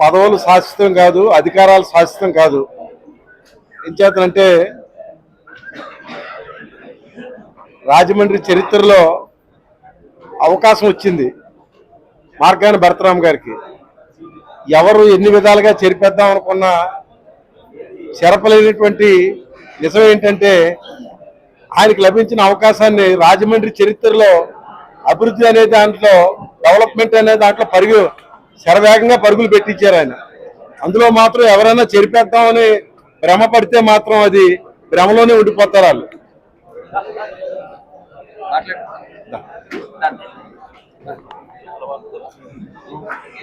పదవులు శాశ్వతం కాదు అధికారాలు శాశ్వతం కాదు. ఏం చేతనంటే రాజమండ్రి చరిత్రలో అవకాశం వచ్చింది మార్గాని భరతరామ్ గారికి. ఎవరు ఎన్ని విధాలుగా చెరిపేద్దాం అనుకున్నా చెరపలేనటువంటి నిజం ఏంటంటే ఆయనకు లభించిన అవకాశాన్ని రాజమండ్రి చరిత్రలో అభివృద్ధి అనే దాంట్లో డెవలప్మెంట్ అనే దాంట్లో పరుగు శరవేగంగా పరుగులు పెట్టించారు ఆయన. అందులో మాత్రం ఎవరైనా చెరిపేద్దామని భ్రమ పడితే మాత్రం అది భ్రమలోనే ఉండిపోతారు వాళ్ళు.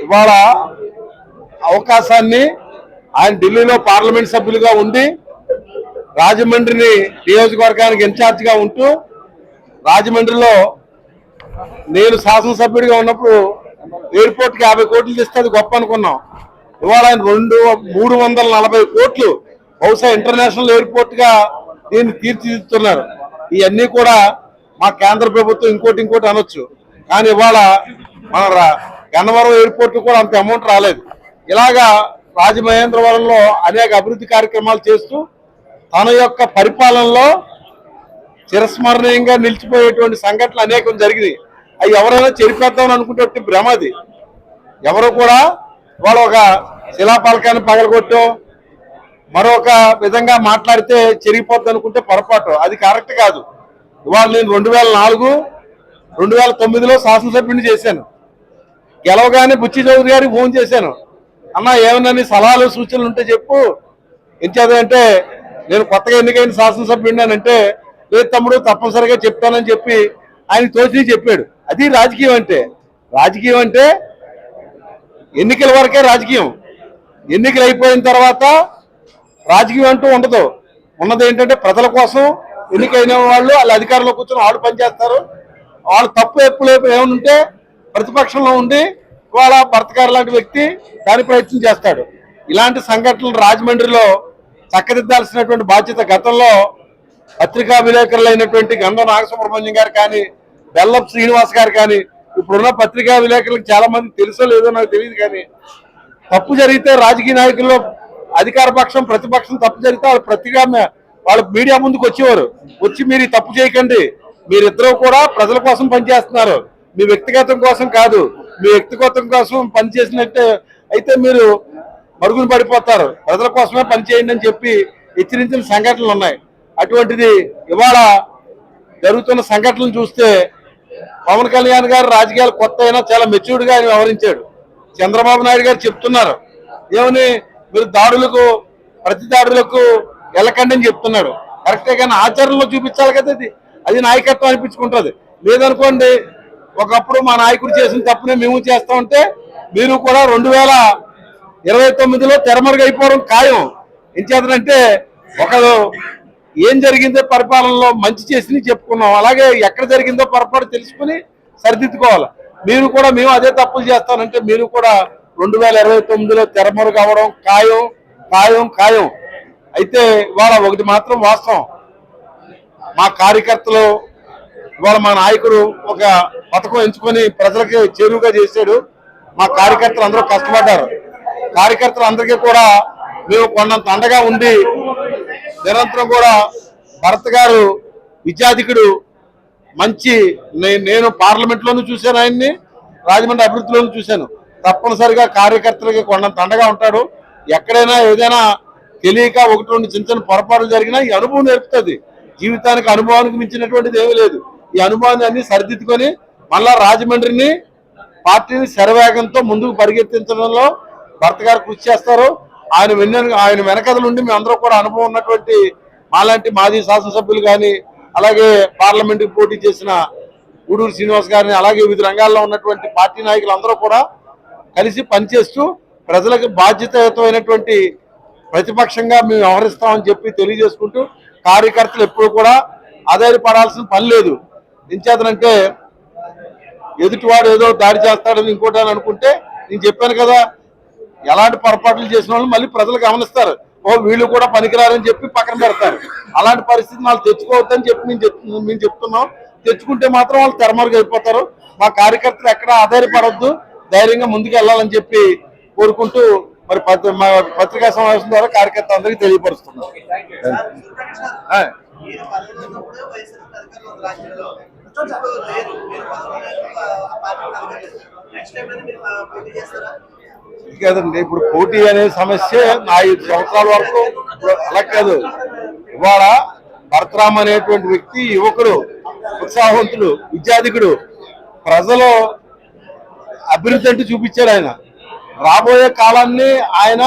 ఇవాళ అవకాశాన్ని ఆయన ఢిల్లీలో పార్లమెంట్ సభ్యులుగా ఉండి రాజమండ్రిని నియోజకవర్గానికి ఇన్ఛార్జిగా ఉంటూ రాజమండ్రిలో నేను శాసనసభ్యుడిగా ఉన్నప్పుడు ఎయిర్పోర్ట్కి యాభై కోట్లు తెస్తే అది గొప్ప అనుకున్నాం. ఇవాళ ఆయన రెండు మూడు వందల నలభై కోట్లు బహుశా ఇంటర్నేషనల్ ఎయిర్పోర్ట్గా దీన్ని తీర్చిదిద్దుతున్నారు. ఇవన్నీ కూడా మా కేంద్ర ప్రభుత్వం ఇంకోటి ఇంకోటి అనొచ్చు. కానీ ఇవాళ మన రా- గన్నవరం ఎయిర్పోర్ట్ కూడా అంత అమౌంట్ రాలేదు. ఇలాగా రాజమహేంద్రవరంలో అనేక అభివృద్ధి కార్యక్రమాలు చేస్తూ తన యొక్క పరిపాలనలో చిరస్మరణీయంగా నిలిచిపోయేటువంటి సంఘటనలు అనేకం జరిగినాయి. అవి ఎవరైనా చెరిపేద్దామని అనుకుంటే భ్రమ అది. ఎవరు కూడా వాళ్ళు ఒక శిలాపాలకాన్ని పగలగొట్టో మరొక విధంగా మాట్లాడితే చెరిగిపోద్ది అనుకుంటే పొరపాటు. అది కరెక్ట్ కాదు. ఇవాళ నేను రెండు వేల నాలుగు రెండు వేల తొమ్మిదిలో శాసనసభ్యుని చేశాను. గెలవగానే బుచ్చి చౌదరి గారికి ఫోన్ చేశాను. అన్న ఏమన్నా సలహాలు సూచనలు ఉంటే చెప్పు. ఎంచేదంటే నేను కొత్తగా ఎన్నికైన శాసనసభ్యుడిని అంటే లేదు తమ్ముడు తప్పనిసరిగా చెప్తానని చెప్పి ఆయన తోచి చెప్పాడు. అది రాజకీయం అంటే. రాజకీయం అంటే ఎన్నికల వరకే రాజకీయం. ఎన్నికలు అయిపోయిన తర్వాత రాజకీయం అంటూ ఉండదు. ఉన్నది ఏంటంటే ప్రజల కోసం ఎన్నికైన వాళ్ళు వాళ్ళ అధికారంలో కూర్చొని వాళ్ళు పనిచేస్తారు. వాళ్ళు తప్పు ఎప్పుడు ఏమైనా ఉంటే ప్రతిపక్షంలో ఉండి వాళ్ళ భర్తగారు లాంటి వ్యక్తి దాని ప్రయత్నం చేస్తాడు. ఇలాంటి సంఘటనలు రాజమండ్రిలో చక్కదిద్దాల్సినటువంటి బాధ్యత గతంలో పత్రికా విలేకరులైనటువంటి గంధం నాగసుబ్రహ్మణ్యం గారు కానీ బెల్లం శ్రీనివాస్ గారు కానీ ఇప్పుడున్న పత్రికా విలేకరులకు చాలా మంది తెలుసో లేదో నాకు తెలియదు కానీ తప్పు జరిగితే రాజకీయ నాయకుల్లో అధికార పక్షం ప్రతిపక్షం తప్పు జరిగితే వాళ్ళు ప్రతిగా వాళ్ళు మీడియా ముందుకు వచ్చేవారు. వచ్చి మీరు తప్పు చేయకండి. మీరిద్దరూ కూడా ప్రజల కోసం పనిచేస్తున్నారు. మీ వ్యక్తిగతం కోసం కాదు. మీ వ్యక్తిగతం కోసం పనిచేసినట్టే అయితే మీరు మరుగున పడిపోతారు. ప్రజల కోసమే పనిచేయండి అని చెప్పి హెచ్చరించిన సంఘటనలు ఉన్నాయి. అటువంటిది ఇవాళ జరుగుతున్న సంఘటనలు చూస్తే పవన్ కళ్యాణ్ గారు రాజకీయాలు కొత్త అయినా చాలా మెచ్యూర్డ్గా ఆయన వ్యవహరించాడు. చంద్రబాబు నాయుడు గారు చెప్తున్నారు. ఏమని? మీరు దాడులకు ప్రతి దాడులకు వెళ్ళకండి అని చెప్తున్నాడు. కరెక్టే కానీ ఆచరణలో చూపించాలి కదా అది అది నాయకత్వం అనిపించుకుంటుంది. లేదనుకోండి ఒకప్పుడు మా నాయకుడు చేసిన తప్పునే మేము చేస్తా ఉంటే మీరు కూడా రెండు వేల ఇరవై తొమ్మిదిలో తెరమరుగైపోవడం ఖాయం. ఏం చేతనంటే ఒకరు ఏం జరిగిందో పరిపాలనలో మంచి చేసి చెప్పుకున్నాం. అలాగే ఎక్కడ జరిగిందో పొరపాటు తెలుసుకుని సరిదిద్దుకోవాలి. మీరు కూడా మేము అదే తప్పులు చేస్తానంటే మీరు కూడా రెండు వేల ఇరవై తొమ్మిదిలో తెరమరు కావడం ఖాయం ఖాయం ఖాయం. అయితే ఇవాళ ఒకటి మాత్రం వాస్తవం. మా కార్యకర్తలు ఇవాళ మా నాయకుడు ఒక పథకం ఎంచుకొని ప్రజలకి చేరువుగా చేశాడు. మా కార్యకర్తలు అందరూ కష్టపడ్డారు. కార్యకర్తలు అందరికీ కూడా మేము కొండంత అండగా ఉండి నిరంతరం కూడా భరత్ గారు విద్యాధికుడు మంచి నేను పార్లమెంట్లోను చూశాను ఆయన్ని రాజమండ్రి అభివృద్ధిలోనూ చూశాను. తప్పనిసరిగా కార్యకర్తలకి కొండంత అండగా ఉంటాడు. ఎక్కడైనా ఏదైనా తెలియక ఒకటి రెండు చిన్న చిన్న పొరపాట్లు జరిగినా ఈ అనుభవం నేర్పుతుంది. జీవితానికి అనుభవానికి మించినటువంటిది ఏమీ లేదు. ఈ అనుభవాన్ని అన్ని సరిదిద్దుకొని మళ్ళా రాజమండ్రిని పార్టీని శరవేగంతో ముందుకు పరిగెత్తించడంలో భర్త గారు కృషి చేస్తారు. ఆయన వెన్న ఆయన వెనకదల నుండి మేమందరూ కూడా అనుభవం ఉన్నటువంటి మాలాంటి మాజీ శాసనసభ్యులు కానీ అలాగే పార్లమెంట్కి పోటీ చేసిన గూడూరు శ్రీనివాస్ గారిని అలాగే వివిధ రంగాల్లో ఉన్నటువంటి పార్టీ నాయకులు అందరూ కూడా కలిసి పనిచేస్తూ ప్రజలకు బాధ్యతయుతమైనటువంటి ప్రతిపక్షంగా మేము వ్యవహరిస్తామని చెప్పి తెలియజేసుకుంటూ కార్యకర్తలు ఎప్పుడు కూడా ఆధారపడాల్సిన పని లేదు. ఎంచేతనంటే ఎదుటివాడు ఏదో దాడి చేస్తాడని ఇంకోటి అనుకుంటే నేను చెప్పాను కదా ఎలాంటి పొరపాట్లు చేసిన వాళ్ళు మళ్ళీ ప్రజలు గమనిస్తారు. ఓ వీళ్ళు కూడా పనికిరారని చెప్పి పక్కన పెడతారు. అలాంటి పరిస్థితి వాళ్ళు తెచ్చుకోవద్దని చెప్పి మేము చెప్ మేము చెప్తున్నాం. తెచ్చుకుంటే మాత్రం వాళ్ళు తెరమరుగు అయిపోతారు. మా కార్యకర్తలు ఎక్కడ ఆధారపడొద్దు. ధైర్యంగా ముందుకు వెళ్ళాలని చెప్పి కోరుకుంటూ మరి పత్రికా సమావేశం ద్వారా కార్యకర్త అందరికీ తెలియపరుస్తున్నాం. మీరు వైఎస్ఆర్ రాష్ట్రంలో ఇప్పుడు లేరు. మీరు నెక్స్ట్ టైం మీరు పోటీ చేస్తారా? కాదండి ఇప్పుడు పోటీ అనే సమస్య నా ఐదు సంవత్సరాల వరకు అలా కాదు ఇవాళ భరతరామ్ అనేటువంటి వ్యక్తి యువకుడు ఉత్సాహవంతుడు విద్యాధికుడు ప్రజలు అభివృద్ధి అంటూ చూపించారు ఆయన. రాబోయే కాలాన్ని ఆయన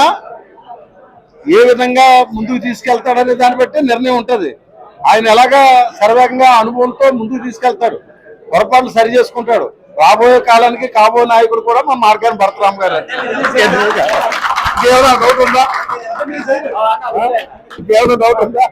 ఏ విధంగా ముందుకు తీసుకెళ్తాడనే దాన్ని బట్టి నిర్ణయం ఉంటుంది. ఆయన ఎలాగా సర్వేగంగా అనుభవంతో ముందుకు తీసుకెళ్తాడు? పొరపాట్లు సరి చేసుకుంటాడు. రాబోయే కాలానికి కాబోయే నాయకుడు కూడా మా మార్గాన్ని భరతరామ్ గారు ఇంకేమైనా డౌట్ ఉందా? ఇంకేమైనా డౌట్ ఉందా?